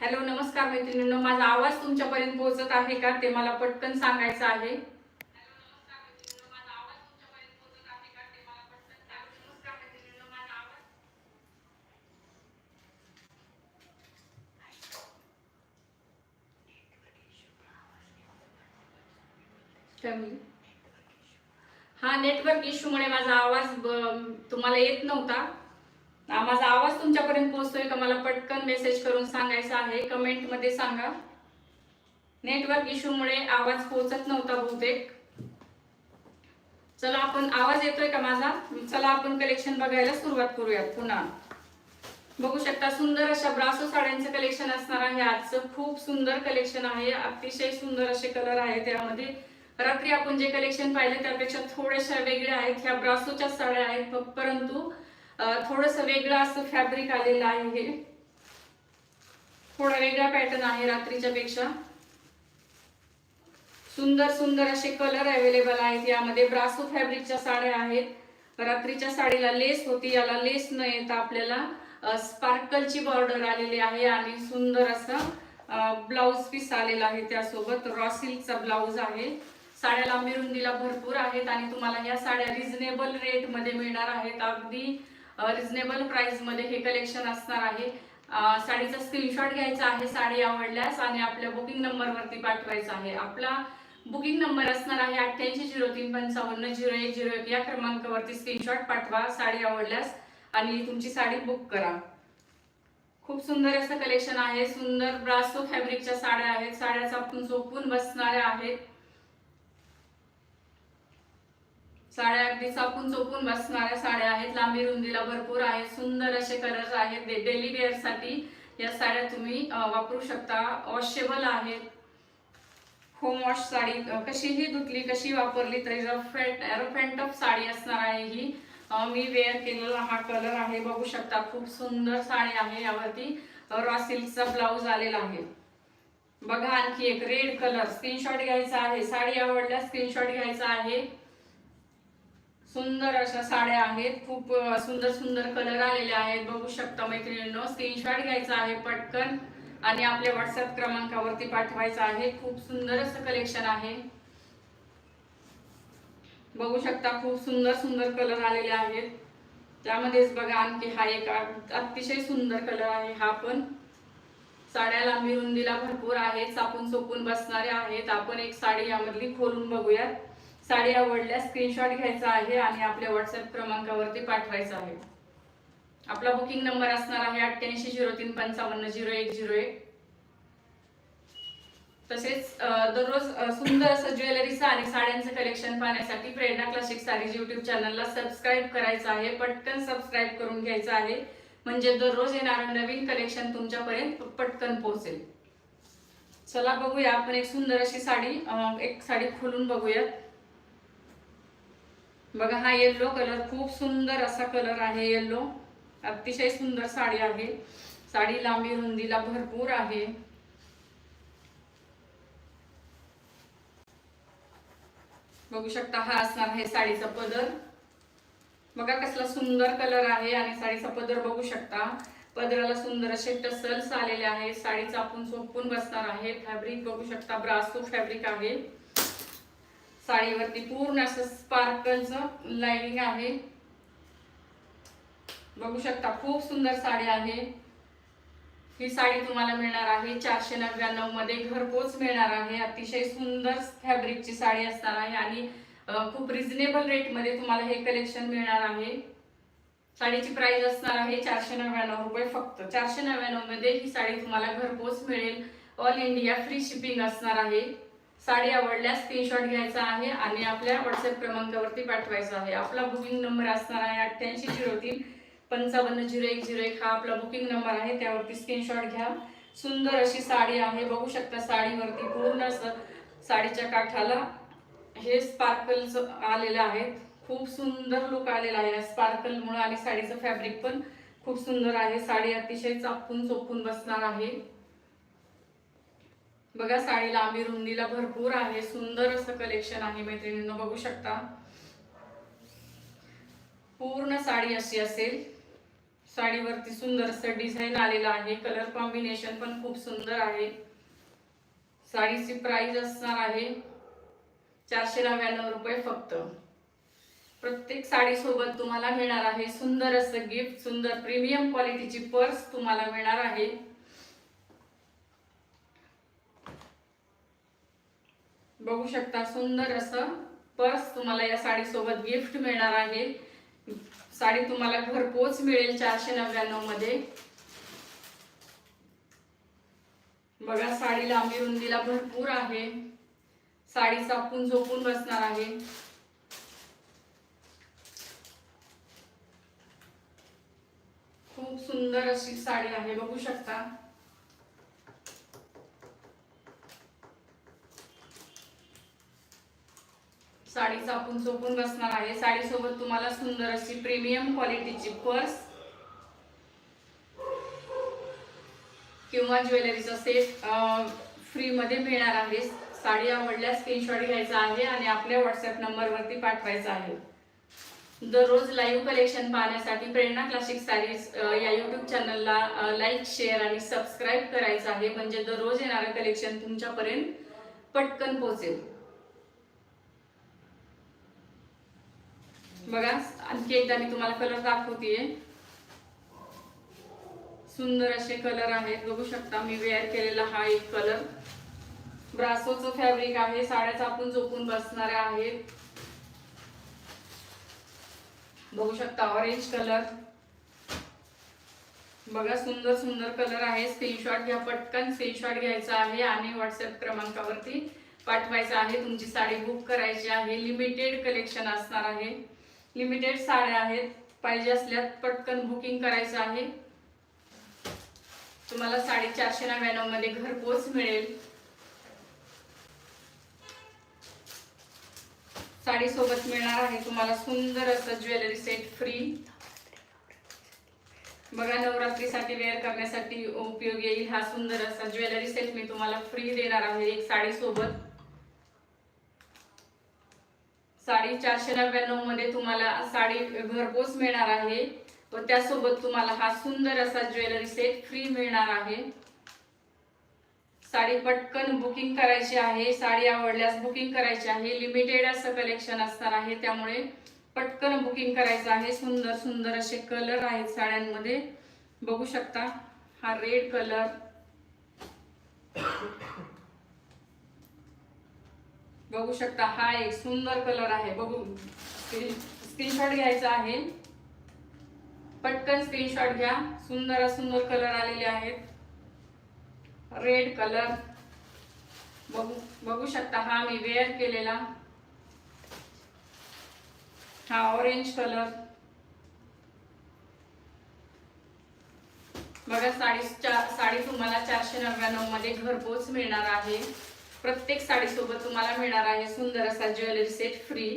Hello नमस्कार मैत्रिणींनो. माझा आवाज तुमच्यापर्यंत पोहोचत आहे का? ते मला पटकन सांगायचं आहे? हा नेटवर्क इश्यूमुळे माझा आवाज तुम्हाला येत नव्हता. माझा आवाज तुमच्यापर्यंत पोहोचतोय का? मला पटकन मेसेज करून सांगायचा आहे. कमेंटमध्ये सांगा. नेटवर्क इश्यूमुळे आवाज पोहोचत नव्हता बहुतेक. चला आपण आवाज येतोय का माझा? चला आपण कलेक्शन बघायला सुरुवात करूयात पुन्हा. बघू शकता सुंदर अशा ब्रासो साड्यांचं कलेक्शन असणार आहे. आजचं खूप सुंदर कलेक्शन आहे. अतिशय सुंदर असे कलर आहे त्यामध्ये रात्री आपण जे कलेक्शन पाहिले त्यापेक्षा थोड्याशा वेगळ्या आहेत. ह्या ब्रासोच्या साड्या आहेत. परंतु थोडस वेगळं असं फॅब्रिक आलेलं आहे हे. थोडा वेगळा पॅटर्न आहे रात्रीच्या पेक्षा. सुंदर सुंदर असे कलर अवेलेबल आहेत. यामध्ये ब्रासो फॅब्रिकच्या साड्या आहेत. रात्रीच्या साडीला लेस होती. याला लेस न येता आपल्याला स्पार्कलची बॉर्डर आलेली आहे आणि सुंदर असं ब्लाऊज पीस आलेला आहे त्यासोबत. रॉसिल्कचा ब्लाऊज आहे. साड्या लांबी रुंदीला भरपूर आहेत आणि तुम्हाला या साड्या रिझनेबल रेटमध्ये मिळणार आहेत. अगदी रिजनेबल प्राइसमध्ये हे कलेक्शन असणार आहे. साडीचा स्क्रीनशॉट घ्यायचा आहे साडी आवडल्यास आणि आपल्या बुकिंग नंबरवरती पाठवायचा आहे. आपला बुकिंग नंबर असणार आहे अठ्ठ्याऐंशी झिरो तीन पंचावन्न झिरो एक झिरो एक. या क्रमांकावरती स्क्रीनशॉट पाठवा साडी आवडल्यास आणि तुमची साडी बुक करा. खूप सुंदर असं कलेक्शन आहे. सुंदर ब्रासो फॅब्रिकच्या साड्या आहेत. साड्या चापून चोपून बसणाऱ्या आहेत. साड्या अगदी चापून चोपून बसणाऱ्या साड्या आहेत. लांबी रुंदीला भरपूर आहेत. सुंदर असे कलर्स आहेत. डेली वेअरसाठी या साड्या तुम्ही वापरू शकता. वॉशेबल आहेत. होम वॉश साडी कशीही धुतली कशी वापरली तरी रफेट रफेंट ऑफ साडी असणार आहे ही. मी वेअर केलेला हा कलर आहे. बघू शकता खूप सुंदर साडी आहे. यावरती रॉ सिल्कचा ब्लाऊज आलेला आहे. बघा आणखी एक रेड कलर स्क्रीनशॉट घ्यायचा आहे. साडी आवडल्यास स्क्रीनशॉट घ्यायचा आहे. सुंदर अशा साड्या आहेत. खूप सुंदर सुंदर कलर आलेले आहेत. बघू शकता मैत्रिणींनो स्क्रीनशॉट घ्यायचा आहे पटकन आणि आपल्या व्हॉट्सअप क्रमांकावरती पाठवायचा आहे. खूप सुंदर असं कलेक्शन आहे. बघू शकता खूप सुंदर सुंदर कलर आलेले आहेत. त्यामध्येच बघा आणखी हा एक अतिशय सुंदर कलर आहे हा पण. साड्या लांबी रुंदीला भरपूर आहेत. चापून चोपून बसणाऱ्या आहेत. आपण एक साडी यामधली खोलून बघूयात. साडी आवडल्यास स्क्रीनशॉट घ्यायचा आहे आणि आपल्या व्हॉट्सअप क्रमांकावरती पाठवायचा आहे. आपला बुकिंग नंबर असणार आहे अठ्ठ्याऐंशी झिरो तीन पंचावन्न झिरो एक झिरो एक. तसेच दररोज सुंदर असं ज्वेलरीचं आणि साड्यांचं कलेक्शन पाहण्यासाठी प्रेरणा क्लासिक साडीज युट्यूब चॅनलला सबस्क्राईब करायचं आहे पटकन सबस्क्राईब करून घ्यायचं आहे. म्हणजे दररोज येणारं नवीन कलेक्शन तुमच्यापर्यंत पटकन पोहोचेल. चला बघूया आपण एक सुंदर अशी साडी एक साडी खोलून बघूयात. बघा हा येल्लो कलर खूप सुंदर असा कलर आहे येल्लो अतिशय सुंदर साडी आहे. साडी लांबी रुंदीला भरपूर आहे. बघू शकता हा असणार आहे साडीचा पदर. बघा कसला सुंदर कलर आहे आणि साडीचा पदर बघू शकता. पदराला सुंदर असे टसल्स आलेले आहे साडीचा आपण सोपून बसणार आहे फॅब्रिक बघू शकता ब्रासो फॅब्रिक आहे. साडीवरती पूर्ण असं स्पार्कलचं लाइनिंग आहे. बघू शकता खूप सुंदर साडी आहे. ही साडी तुम्हाला मिळणार आहे चारशे नव्याण्णवमध्ये. घरपोच मिळणार आहे. अतिशय सुंदर फॅब्रिकची साडी असणार आहे आणि खूप रिझनेबल रेटमध्ये तुम्हाला हे कलेक्शन मिळणार आहे. साडीची प्राइस असणार आहे चारशे नव्याण्णव रुपये फक्त. चारशे नव्याण्णवमध्ये ही साडी तुम्हाला घरपोच मिळेल. ऑल इंडिया फ्री शिपिंग असणार आहे. साडी आवडल्यास स्क्रीनशॉट घ्यायचा आहे आणि आपल्या व्हॉट्सअप क्रमांकावरती पाठवायचा आहे. आपला बुकिंग नंबर असणार आहे अठ्ठ्याऐंशी झिरो तीन पंचावन्न झिरो एक झिरो एक हा आपला बुकिंग नंबर आहे. त्यावरती स्क्रीनशॉट घ्या. सुंदर अशी साडी आहे. बघू शकता साडीवरती पूर्ण असं साडीच्या काठाला हे स्पार्कल्स आलेलं आहे. खूप सुंदर लुक आलेला आहे. स्पार्कलमुळं आणि साडीचं फॅब्रिक पण खूप सुंदर आहे. साडी अतिशय चापून चोपून बसणार आहे. बघा साडी लांबी रुंदीला भरपूर आहे. सुंदर असं कलेक्शन आहे मैत्रिणींना बघू शकता. पूर्ण साडी अशी असेल. साडीवरती सुंदर असं डिझाईन आलेलं आहे. कलर कॉम्बिनेशन पण खूप सुंदर आहे. साडीची प्राइस असणार आहे चारशे नव्याण्णव रुपये फक्त. प्रत्येक साडीसोबत तुम्हाला मिळणार आहे सुंदर असं गिफ्ट सुंदर प्रीमियम क्वालिटीची पर्स तुम्हाला मिळणार आहे. बघू शकता सुंदर असं पर्स तुम्हाला या साडी सोबत गिफ्ट मिळणार आहे. साडी तुम्हाला घरपोच मिळेल चारशे नव्याण्णवमध्ये. बघा साडी लांबी रुंदीला भरपूर आहे. साडी सापून झोपून बसणार आहे. खूप सुंदर अशी साडी आहे बघू शकता. साडी चापून चोपून बसणार आहे. साडीसोबत तुम्हाला सुंदर अशी प्रीमियम क्वालिटीची पर्स किंवा ज्वेलरीचा सेट फ्रीमध्ये मिळणार आहे. साडी आवडल्यास स्क्रीनशॉट घ्यायचा आहे आणि आपल्या व्हॉट्सअप नंबरवरती पाठवायचा आहे. दररोज लाईव्ह कलेक्शन पाहण्यासाठी प्रेरणा क्लासिक साडीज या यूट्यूब चॅनलला लाईक शेअर आणि सबस्क्राईब करायचं आहे. म्हणजे दररोज येणारं कलेक्शन तुमच्यापर्यंत पटकन पोहोचेल. बघा आणखी एकदा मी तुम्हाला कलर दाखवतेय. सुंदर असे कलर आहेत. बघू शकता मी वेअर केलेला हा एक कलर ब्रासोचं फॅब्रिक आहे. साड्याचा आपण झोपून बसणाऱ्या आहेत. बघू शकता ऑरेंज कलर बघा सुंदर सुंदर कलर आहे. स्क्रीनशॉट घ्या पटकन स्क्रीनशॉट घ्यायचा आहे आणि व्हॉट्सअप क्रमांकावरती पाठवायचा आहे. तुमची साडी बुक करायची आहे. लिमिटेड कलेक्शन असणार आहे. लिमिटेड साड्या आहेत. पाहिजे असल्यात पटकन बुकिंग करायचं आहे. तुम्हाला साडेचारशे नव्याण्णवमध्ये घरपोच मिळेल. साडी सोबत मिळणार आहे तुम्हाला सुंदर असं ज्वेलरी सेट फ्री बघा नवरात्रीसाठी वेअर करण्यासाठी उपयोग येईल हा सुंदर असा ज्वेलरी सेट मी तुम्हाला फ्री देणार आहे एक साडी साडी चारशे नव्याण्णवमध्ये तुम्हाला साडी घरपोच मिळणार आहे. व त्यासोबत तुम्हाला हा सुंदर असा ज्वेलरी सेट फ्री मिळणार आहे. साडी पटकन बुकिंग करायची आहे. साडी आवडल्यास बुकिंग करायची आहे. लिमिटेड असं कलेक्शन असणार आहे. त्यामुळे पटकन बुकिंग करायचं आहे. सुंदर सुंदर असे कलर आहेत साड्यांमध्ये. बघू शकता हा रेड कलर बघू शकता हा एक सुंदर कलर आहे. बघू. स्क्रीनशॉट घ्यायचा आहे. पटकन स्क्रीनशॉट घ्या. सुंदर सुंदर कलर आलेले आहेत. रेड कलर बघू बघू शकता हा मी वेअर केलेला. हा ऑरेंज कलर बघा साडी चार साडी तुम्हाला चारशे नव्याण्णवमध्ये घरपोच मिळणार आहे. प्रत्येक साडीसोबत तुम्हाला मिळणार आहे सुंदर असा ज्वेलरी सेट फ्री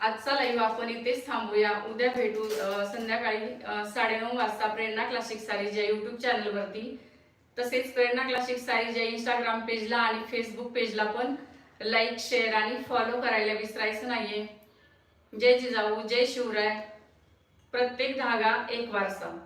आजचा लाईव्ह आपण इथेच थांबूया. उद्या भेटू संध्याकाळी साडेनऊ वाजता प्रेरणा क्लासिक सारीज या युट्यूब चॅनलवरती तसेच प्रेरणा क्लासिक सारीज या इंस्टाग्राम पेजला आणि फेसबुक पेजला पण लाईक शेअर आणि फॉलो करायला विसरायचं नाहीये. जय जिजाऊ जय शिवराय. प्रत्येक धागा एक वारसा.